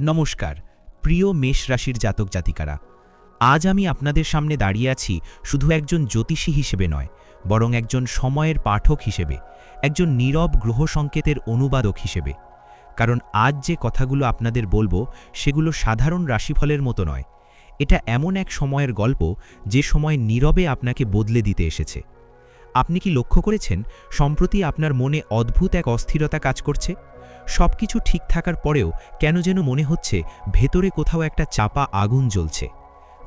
নমস্কার, প্রিয় মেষ রাশির জাতক জাতিকারা। আজ আমি আপনাদের সামনে দাঁড়িয়ে আছি শুধু একজন জ্যোতিষী হিসেবে নয়, বরং একজন সময়ের পাঠক হিসেবে, একজন নীরব গ্রহ সংকেতের অনুবাদক হিসেবে। কারণ আজ যে কথাগুলো আপনাদের বলব, সেগুলো সাধারণ রাশিফলের মতো নয়। এটা এমন এক সময়ের গল্প, যে সময় নীরবে আপনাকে বদলে দিতে এসেছে। আপনি কি লক্ষ্য করেছেন, সম্প্রতি আপনার মনে অদ্ভুত এক অস্থিরতা কাজ করছে? সব কিছু ঠিক থাকার পরেও কেন যেন মনে হচ্ছে ভেতরে কোথাও একটা চাপা আগুন জ্বলছে।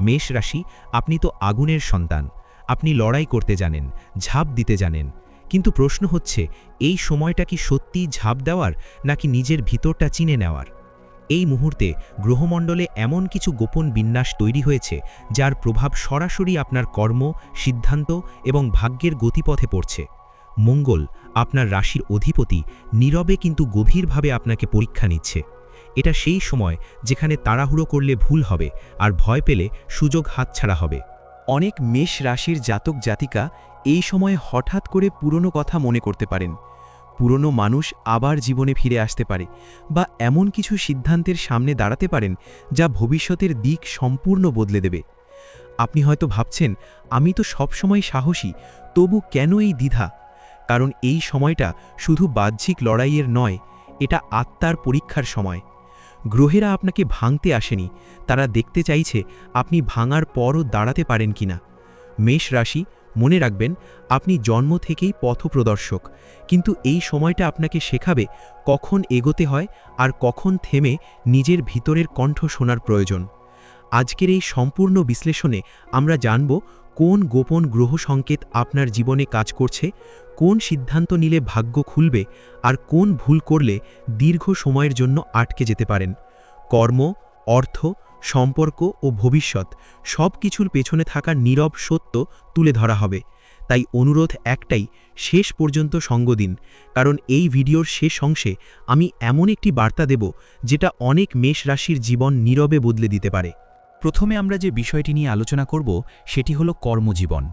মেষ রাশি, আপনি তো আগুনের সন্তান। আপনি লড়াই করতে জানেন, ঝাঁপ দিতে জানেন। কিন্তু প্রশ্ন হচ্ছে, এই সময়টা কি সত্যিই ঝাঁপ দেওয়ার নাকি নিজের ভিতরটা চিনে নেওয়ার? এই মুহূর্তে গ্রহমণ্ডলে এমন কিছু গোপন বিন্যাস তৈরি হয়েছে, যার প্রভাব সরাসরি আপনার কর্ম, সিদ্ধান্ত এবং ভাগ্যের গতিপথে পড়ছে। মঙ্গল, আপনার রাশির অধিপতি, নীরবে কিন্তু গভীরভাবে আপনাকে পরীক্ষা নিচ্ছে। এটা সেই সময় যেখানে তাড়াহুড়ো করলে ভুল হবে আর ভয় পেলে সুযোগ হাতছাড়া হবে। অনেক মেষ রাশির জাতক জাতিকা এই সময়ে হঠাৎ করে পুরনো কথা মনে করতে পারেন। পুরনো মানুষ আবার জীবনে ফিরে আসতে পারে বা এমন কিছু সিদ্ধান্তের সামনে দাঁড়াতে পারেন যা ভবিষ্যতের দিক সম্পূর্ণ বদলে দেবে। আপনি হয়তো ভাবছেন, আমি তো সবসময় সাহসী, তবু কেন এই দ্বিধা? কারণ এই সময়টা শুধু বাহ্যিক লড়াইয়ের নয়, এটা আত্মার পরীক্ষার সময়। গ্রহেরা আপনাকে ভাঙতে আসেনি, তারা দেখতে চাইছে আপনি ভাঙার পরও দাঁড়াতে পারেন কিনা। মেষ রাশি মনে রাখবেন, আপনি জন্ম থেকেই পথপ্রদর্শক। কিন্তু এই সময়টা আপনাকে শেখাবে কখন এগোতে হয় আর কখন থেমে নিজের ভিতরের কণ্ঠ শোনার প্রয়োজন। আজকের এই সম্পূর্ণ বিশ্লেষণে আমরা জানব কোন গোপন গ্রহ সংকেত আপনার জীবনে কাজ করছে, কোন সিদ্ধান্ত নিলে ভাগ্য খুলবে আর কোন ভুল করলে দীর্ঘ সময়ের জন্য আটকে যেতে পারেন। কর্ম, অর্থ সম্পর্ক ও ভবিষ্যৎ সব কিছুর পেছনে থাকা নীরব সত্য তুলে ধরা হবে। তাই অনুরোধ একটাই, শেষ পর্যন্ত সঙ্গ দিন। কারণ এই ভিডিওর শেষ অংশে আমি এমন একটি বার্তা দেব, যেটা অনেক মেষ রাশির জীবন নীরবে বদলে দিতে পারে। প্রথমে আমরা যে বিষয়টি নিয়ে আলোচনা করব, সেটি হলো কর্মজীবন।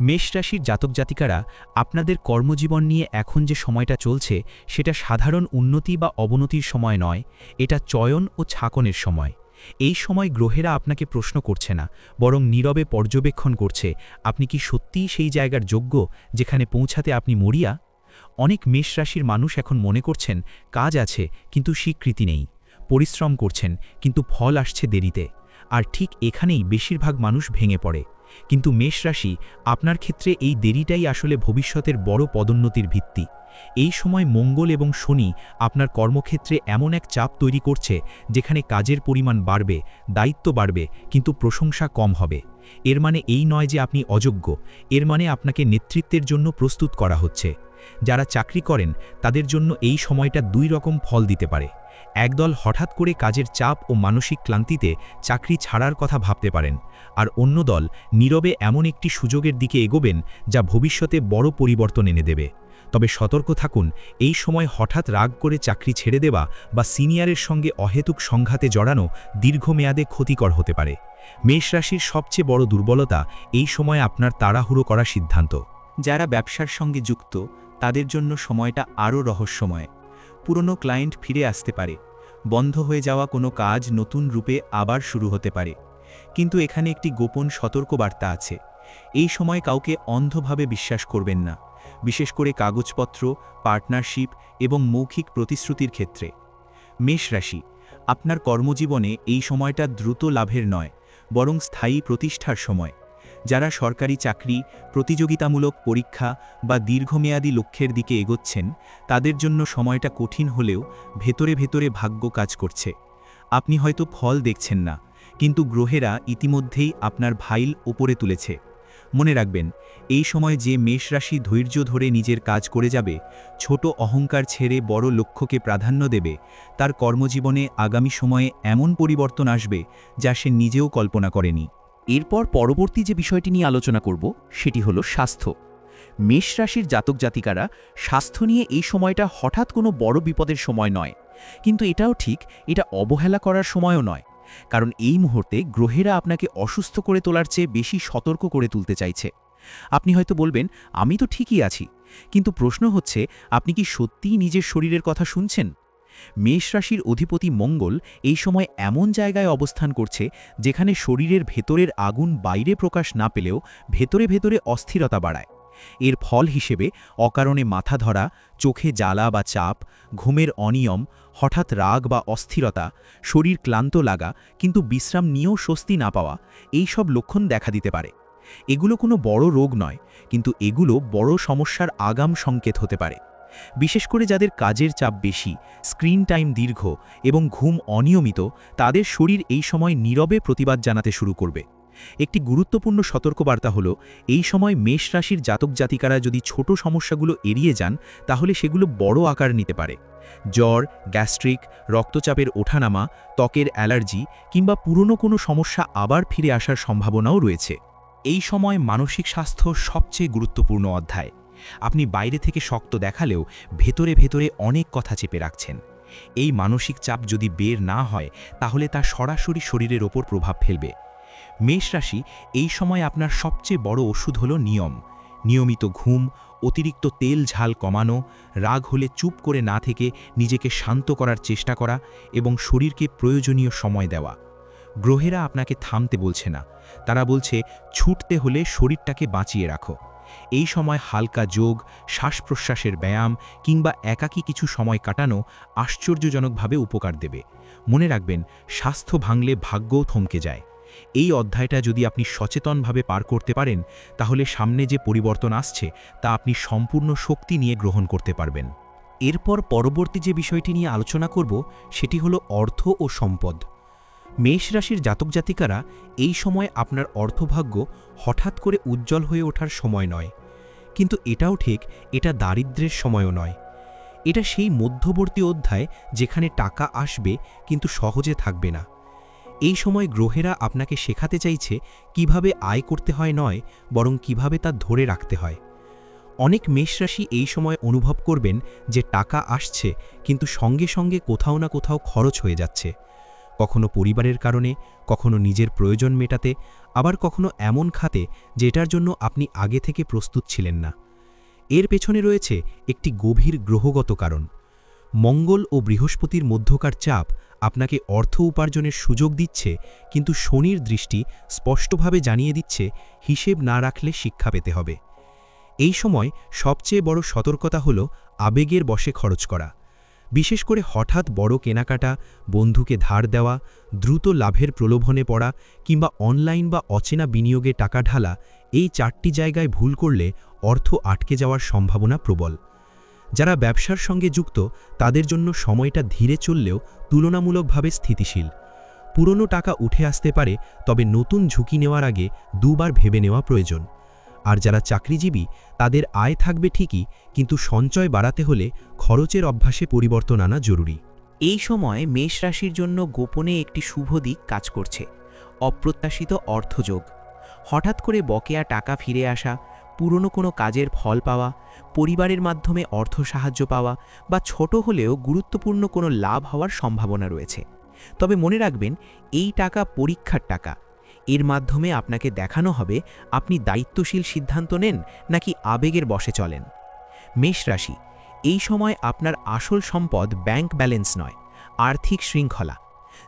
মেষ রাশির জাতক জাতিকারা, আপনাদের কর্মজীবন নিয়ে এখন যে সময়টা চলছে, সেটা সাধারণ উন্নতি বা অবনতির সময় নয়, এটা চয়ন ও ছাকনের সময়। এই সময় গ্রহেরা আপনাকে প্রশ্ন করছে না, বরং নীরবে পর্যবেক্ষণ করছে, আপনি কি সত্যিই সেই জায়গার যোগ্য যেখানে পৌঁছাতে আপনি মরিয়া? অনেক মেষ রাশির মানুষ এখন মনে করছেন, কাজ আছে, কিন্তু স্বীকৃতি নেই, পরিশ্রম করছেন, কিন্তু ফল আসছে দেরিতে, আর ঠিক এখানেই বেশিরভাগ মানুষ ভেঙে পড়ে। কিন্তু মেষ রাশি, আপনার ক্ষেত্রে এই দেরিটাই আসলে ভবিষ্যতের বড় পদোন্নতির ভিত্তি। এই সময় মঙ্গল এবং শনি আপনার কর্মক্ষেত্রে এমন এক চাপ তৈরি করছে, যেখানে কাজের পরিমাণ বাড়বে, দায়িত্ব বাড়বে, কিন্তু প্রশংসা কম হবে। এর মানে এই নয় যে আপনি অযোগ্য, এর মানে আপনাকে নেতৃত্বের জন্য প্রস্তুত করা হচ্ছে। যারা চাকরি করেন, তাদের জন্য এই সময়টা দুই রকম ফল দিতে পারে। একদল হঠাৎ করে কাজের চাপ ও মানসিক ক্লান্তিতে চাকরি ছাড়ার কথা ভাবতে পারেন, আর অন্য দল নীরবে এমন একটি সুযোগের দিকে এগোবেন, যা ভবিষ্যতে বড় পরিবর্তন এনে দেবে। তবে সতর্ক থাকুন, এই সময় হঠাৎ রাগ করে চাকরি ছেড়ে দেওয়া বা সিনিয়রের সঙ্গে অহেতুক সংঘাতে জড়ানো দীর্ঘমেয়াদে ক্ষতিকর হতে পারে। মেষ রাশির সবচেয়ে বড় দুর্বলতা এই সময় আপনার তাড়াহুড়ো করা সিদ্ধান্ত। যারা ব্যবসার সঙ্গে যুক্ত, তাদের জন্য সময়টা আরও রহস্যময়। পুরনো ক্লায়েন্ট ফিরে আসতে পারে। বন্ধ হয়ে যাওয়া কোনো কাজ নতুন রূপে আবার শুরু হতে পারে। কিন্তু এখানে একটি গোপন সতর্কবার্তা আছে। এই সময় কাউকে অন্ধভাবে বিশ্বাস করবেন না, বিশেষ করে কাগজপত্র, পার্টনারশিপ এবং মৌখিক প্রতিশ্রুতির ক্ষেত্রে। মেষ রাশি, আপনার কর্মজীবনে এই সময়টা দ্রুত লাভের নয়, বরং স্থায়ী প্রতিষ্ঠার সময়। যারা সরকারি চাকরি, প্রতিযোগিতামূলক পরীক্ষা বা দীর্ঘমেয়াদী লক্ষ্যের দিকে এগোচ্ছেন, তাদের জন্য সময়টা কঠিন হলেও ভেতরে ভেতরে ভাগ্য কাজ করছে। আপনি হয়তো ফল দেখছেন না, কিন্তু গ্রহেরা ইতিমধ্যেই আপনার ভাইল ওপরে তুলেছে। মনে রাখবেন, এই সময় যে মেষ রাশি ধৈর্য ধরে নিজের কাজ করে যাবে, ছোট অহংকার ছেড়ে বড় লক্ষ্যকে প্রাধান্য দেবে, তার কর্মজীবনে আগামী সময়ে এমন পরিবর্তন আসবে যা সে নিজেও কল্পনা করেনি। এরপর পরবর্তী যে বিষয়টি নিয়ে আলোচনা করব, সেটি হলো স্বাস্থ্য। মেষ রাশির জাতক জাতিকারা স্বাস্থ্য নিয়ে এই সময়টা হঠাৎ কোনো বড় বিপদের সময় নয়। কিন্তু এটাও ঠিক, এটা অবহেলা করার সময়ও নয়। কারণ এই মুহূর্তে গ্রহেরা আপনাকে অসুস্থ করে তোলার চেয়ে বেশি সতর্ক করে তুলতে চাইছে। আপনি হয়তো বলবেন, আমি তো ঠিকই আছি। কিন্তু প্রশ্ন হচ্ছে, আপনি কি সত্যিই নিজের শরীরের কথা শুনছেন? মেষ রাশির অধিপতি মঙ্গল এই সময় এমন জায়গায় অবস্থান করছে, যেখানে শরীরের ভেতরের আগুন বাইরে প্রকাশ না পেলেও ভেতরে ভেতরে অস্থিরতা বাড়ায়। এর ফল হিসেবে অকারণে মাথা ধরা, চোখে জ্বালা বা চাপ, ঘুমের অনিয়ম, হঠাৎ রাগ বা অস্থিরতা, শরীর ক্লান্ত লাগা কিন্তু বিশ্রাম নিয়েও স্বস্তি না পাওয়া, এই সব লক্ষণ দেখা দিতে পারে। এগুলো কোনো বড় রোগ নয়, কিন্তু এগুলো বড় সমস্যার আগাম সংকেত হতে পারে। বিশেষ করে যাদের কাজের চাপ বেশি, স্ক্রিন টাইম দীর্ঘ এবং ঘুম অনিয়মিত, তাদের শরীর এই সময় নীরবে প্রতিবাদ জানাতে শুরু করবে। একটি গুরুত্বপূর্ণ সতর্কবার্তা হল, এই সময় মেষ রাশির জাতক জাতিকারা যদি ছোট সমস্যাগুলো এড়িয়ে যান, তাহলে সেগুলো বড় আকার নিতে পারে। জ্বর, গ্যাস্ট্রিক, রক্তচাপের ওঠানামা, ত্বকের অ্যালার্জি কিংবা পুরনো কোনো সমস্যা আবার ফিরে আসার সম্ভাবনাও রয়েছে। এই সময় মানসিক স্বাস্থ্য সবচেয়ে গুরুত্বপূর্ণ অধ্যায়। আপনি বাইরে থেকে শক্ত দেখালেও ভেতরে ভেতরে অনেক কথা চেপে রাখছেন। এই মানসিক চাপ যদি বের না হয়, তাহলে তা সরাসরি শরীরের ওপর প্রভাব ফেলবে। মেষ রাশি এই সময় আপনার সবচেয়ে বড় ওষুধ হল নিয়ম। নিয়মিত ঘুম, অতিরিক্ত তেল ঝাল কমানো, রাগ হলে চুপ করে না থেকে নিজেকে শান্ত করার চেষ্টা করা এবং শরীরকে প্রয়োজনীয় সময় দেওয়া। গ্রহেরা আপনাকে থামতে বলছে না। তারা বলছে, ছুটতে হলে শরীরটাকে বাঁচিয়ে রাখো। এই সময় হালকা যোগ শ্বাস প্রশ্বাসের ব্যায়াম কিংবা একাকী কিছু সময় কাটানো আশ্চর্যজনকভাবে উপকার দেবে। মনে রাখবেন, স্বাস্থ্য ভাঙলে ভাগ্যও থমকে যায়। এই অধ্যায়টা যদি আপনি সচেতনভাবে পার করতে পারেন, তাহলে সামনে যে পরিবর্তন আসছে, তা আপনি সম্পূর্ণ শক্তি নিয়ে গ্রহণ করতে পারবেন। এরপর পরবর্তী যে বিষয়টি নিয়ে আলোচনা করব, সেটি হলো অর্থ ও সম্পদ। মেষ রাশির জাতক জাতিকারা এই সময় আপনার অর্থভাগ্য হঠাৎ করে উজ্জ্বল হয়ে ওঠার সময় নয়। কিন্তু এটাও ঠিক, এটা দারিদ্র্যের সময়ও নয়। এটা সেই মধ্যবর্তী অধ্যায় যেখানে টাকা আসবে, কিন্তু সহজে থাকবে না। এই সময় গ্রহেরা আপনাকে শেখাতে চাইছে কীভাবে আয় করতে হয় নয়, বরং কীভাবে তা ধরে রাখতে হয়। অনেক মেষরাশি এই সময় অনুভব করবেন যে টাকা আসছে, কিন্তু সঙ্গে সঙ্গে কোথাও না কোথাও খরচ হয়ে যাচ্ছে। কখনো পরিবারের কারণে, কখনো নিজের প্রয়োজন মেটাতে, আবার কখনো এমন খাতে যেটার জন্য আপনি আগে থেকে প্রস্তুত ছিলেন না। এর পেছনে রয়েছে একটি গভীর গ্রহগত কারণ। মঙ্গল ও বৃহস্পতির মধ্যকার চাপ আপনাকে অর্থ উপার্জনের সুযোগ দিচ্ছে, কিন্তু শনির দৃষ্টি স্পষ্টভাবে জানিয়ে দিচ্ছে, হিসেব না রাখলে শিক্ষা পেতে হবে। এই সময় সবচেয়ে বড় সতর্কতা হল আবেগের বসে খরচ করা। বিশেষ করে হঠাৎ বড় কেনাকাটা, বন্ধুকে ধার দেওয়া, দ্রুত লাভের প্রলোভনে পড়া কিংবা অনলাইন বা অচেনা বিনিয়োগে টাকা ঢালা, এই চারটি জায়গায় ভুল করলে অর্থ আটকে যাওয়ার সম্ভাবনা প্রবল। যারা ব্যবসার সঙ্গে যুক্ত, তাদের জন্য সময়টা ধীরে চললেও তুলনামূলকভাবে স্থিতিশীল। পুরনো টাকা উঠে আসতে পারে, তবে নতুন ঝুঁকি নেওয়ার আগে দুবার ভেবে নেওয়া প্রয়োজন। আর যারা চাকরিজীবী, তাদের আয় থাকবে ঠিকই, কিন্তু সঞ্চয় বাড়াতে হলে খরচের অভ্যাসে পরিবর্তন আনা জরুরি। এই সময় মেষ রাশির জন্য গোপনে একটি শুভ দিক কাজ করছে, অপ্রত্যাশিত অর্থযোগ। হঠাৎ করে বকেয়া টাকা ফিরে আসা পুরনো কোনো কাজের ফল পাওয়া, পরিবারের মাধ্যমে অর্থ সাহায্য পাওয়া বা ছোট হলেও গুরুত্বপূর্ণ কোনো লাভ হওয়ার সম্ভাবনা রয়েছে। তবে মনে রাখবেন, এই টাকা পরীক্ষার টাকা। এর মাধ্যমে আপনাকে দেখানো হবে আপনি দায়িত্বশীল সিদ্ধান্ত নেন নাকি আবেগের বসে চলেন। মেষ রাশি, এই সময় আপনার আসল সম্পদ ব্যাংক ব্যালেন্স নয়, আর্থিক শৃঙ্খলা।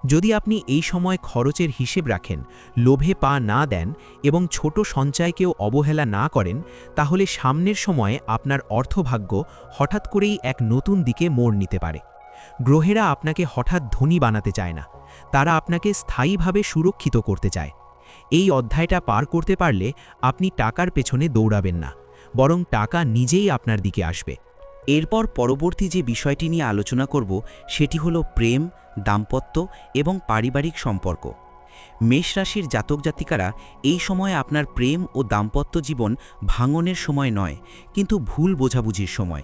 যদি আপনি এই সময় খরচের হিসেব রাখেন, লোভে পা না দেন এবং ছোট সঞ্চয়কেও অবহেলা না করেন, তাহলে সামনের সময়ে আপনার অর্থভাগ্য হঠাৎ করেই এক নতুন দিকে মোড় নিতে পারে। গ্রহেরা আপনাকে হঠাৎ ধনী বানাতে চায় না, তারা আপনাকে স্থায়ীভাবে সুরক্ষিত করতে চায়। এই অধ্যায়টা পার করতে পারলে আপনি টাকার পেছনে দৌড়াবেন না, বরং টাকা নিজেই আপনার দিকে আসবে। এরপর পরবর্তী যে বিষয়টি নিয়ে আলোচনা করব, সেটি হলো প্রেম, দাম্পত্য এবং পারিবারিক সম্পর্ক। মেষ রাশির জাতক জাতিকারা এই সময়ে আপনার প্রেম ও দাম্পত্য জীবন ভাঙনের সময় নয়, কিন্তু ভুল বোঝাবুঝির সময়।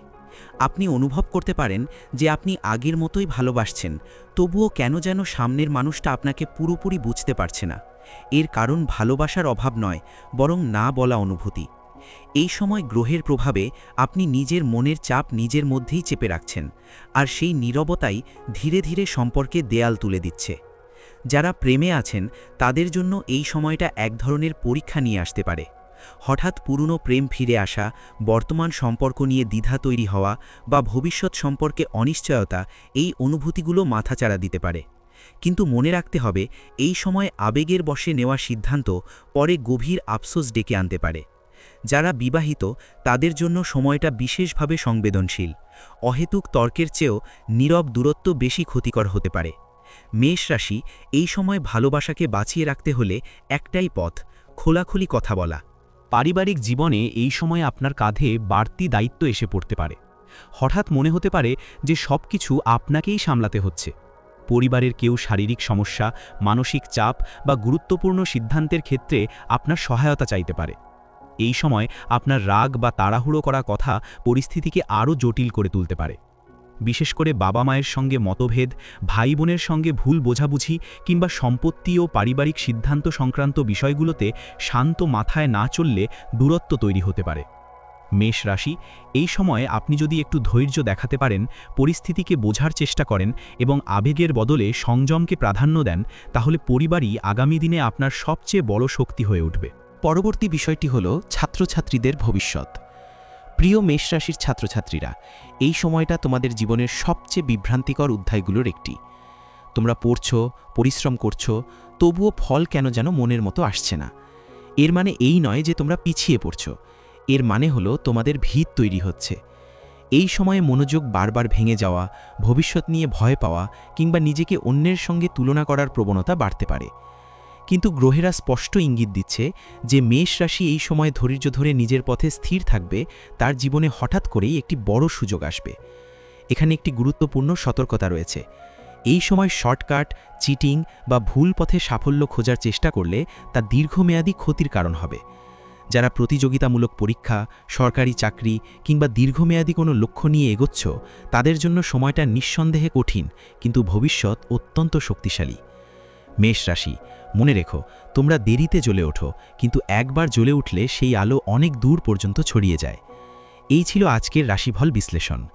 আপনি অনুভব করতে পারেন যে আপনি আগের মতোই ভালোবাসছেন, তবুও কেন যেন সামনের মানুষটা আপনাকে পুরোপুরি বুঝতে পারছে না। এর কারণ ভালোবাসার অভাব নয়, বরং না বলা অনুভূতি। এই সময় গ্রহের প্রভাবে আপনি নিজের মনের চাপ নিজের মধ্যেই চেপে রাখছেন, আর সেই নীরবতাই ধীরে ধীরে সম্পর্কে দেয়াল তুলে দিচ্ছে। যারা প্রেমে আছেন, তাদের জন্য এই সময়টা এক ধরনের পরীক্ষা নিয়ে আসতে পারে। হঠাৎ পুরনো প্রেম ফিরে আসা, বর্তমান সম্পর্ক নিয়ে দ্বিধা তৈরি হওয়া বা ভবিষ্যৎ সম্পর্কে অনিশ্চয়তা, এই অনুভূতিগুলো মাথাচাড়া দিতে পারে। কিন্তু মনে রাখতে হবে, এই সময় আবেগের বশে নেওয়া সিদ্ধান্ত পরে গভীর আফসোস ডেকে আনতে পারে। যারা বিবাহিত, তাদের জন্য সময়টা বিশেষভাবে সংবেদনশীল। অহেতুক তর্কের চেয়েও নীরব দূরত্ব বেশি ক্ষতিকর হতে পারে। মেষ রাশি, এই সময় ভালোবাসাকে বাঁচিয়ে রাখতে হলে একটাই পথ, খোলাখুলি কথা বলা। পারিবারিক জীবনে এই সময় আপনার কাঁধে বাড়তি দায়িত্ব এসে পড়তে পারে। হঠাৎ মনে হতে পারে যে সব কিছু আপনাকেই সামলাতে হচ্ছে। পরিবারের কেউ শারীরিক সমস্যা, মানসিক চাপ বা গুরুত্বপূর্ণ সিদ্ধান্তের ক্ষেত্রে আপনার সহায়তা চাইতে পারে। এই সময় আপনার রাগ বা তাড়াহুড়ো করা কথা পরিস্থিতিকে আরও জটিল করে তুলতে পারে। বিশেষ করে বাবা মায়ের সঙ্গে মতভেদ ভাই বোনের সঙ্গে ভুল বোঝাবুঝি কিংবা সম্পত্তি ও পারিবারিক সিদ্ধান্ত সংক্রান্ত বিষয়গুলোতে শান্ত মাথায় না চললে দূরত্ব তৈরি হতে পারে। মেষ রাশি, এই সময়ে আপনি যদি একটু ধৈর্য দেখাতে পারেন, পরিস্থিতিকে বোঝার চেষ্টা করেন এবং আবেগের বদলে সংযমকে প্রাধান্য দেন, তাহলে পরিবারই আগামী দিনে আপনার সবচেয়ে বড় শক্তি হয়ে উঠবে। পরবর্তী বিষয়টি হল ছাত্রছাত্রীদের ভবিষ্যৎ। প্রিয় মেষ রাশির ছাত্রছাত্রীরা, এই সময়টা তোমাদের জীবনের সবচেয়ে বিভ্রান্তিকর অধ্যায়গুলোর একটি। তোমরা পড়ছো, পরিশ্রম করছ, তবুও ফল কেন যেন মনের মতো আসছে না। এর মানে এই নয় যে তোমরা পিছিয়ে পড়ছো। এর মানে হলো তোমাদের ভিত তৈরি হচ্ছে। এই সময়ে মনোযোগ বারবার ভেঙে যাওয়া, ভবিষ্যৎ নিয়ে ভয় পাওয়া কিংবা নিজেকে অন্যের সঙ্গে তুলনা করার প্রবণতা বাড়তে পারে। কিন্তু গ্রহেরা স্পষ্ট ইঙ্গিত দিচ্ছে যে মেষ রাশি এই সময় ধৈর্য ধরে নিজের পথে স্থির থাকবে, তার জীবনে হঠাৎ করেই একটি বড় সুযোগ আসবে। এখানে একটি গুরুত্বপূর্ণ সতর্কতা রয়েছে। এই সময় শর্টকাট, চিটিং বা ভুল পথে সাফল্য খোঁজার চেষ্টা করলে তা দীর্ঘমেয়াদী ক্ষতির কারণ হবে। যারা প্রতিযোগিতামূলক পরীক্ষা, সরকারি চাকরি কিংবা দীর্ঘমেয়াদী কোনো লক্ষ্য নিয়ে এগোচ্ছ, তাদের জন্য সময়টা নিঃসন্দেহে কঠিন, কিন্তু ভবিষ্যৎ অত্যন্ত শক্তিশালী। মেষ রাশি। মনে রেখো, তোমরা দেরিতে জ্বলে ওঠো, কিন্তু একবার জ্বলে উঠলে সেই আলো অনেক দূর পর্যন্ত ছড়িয়ে যায়। এই ছিল আজকের রাশিফল বিশ্লেষণ।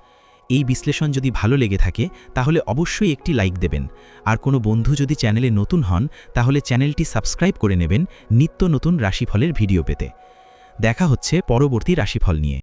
এই বিশ্লেষণ যদি ভালো লেগে থাকে, তাহলে অবশ্যই একটি লাইক দেবেন। আর কোনো বন্ধু যদি চ্যানেলে নতুন হন, তাহলে চ্যানেলটি সাবস্ক্রাইব করে নেবেন নিত্য নতুন রাশিফলের ভিডিও পেতে। দেখা হচ্ছে পরবর্তী রাশিফল নিয়ে।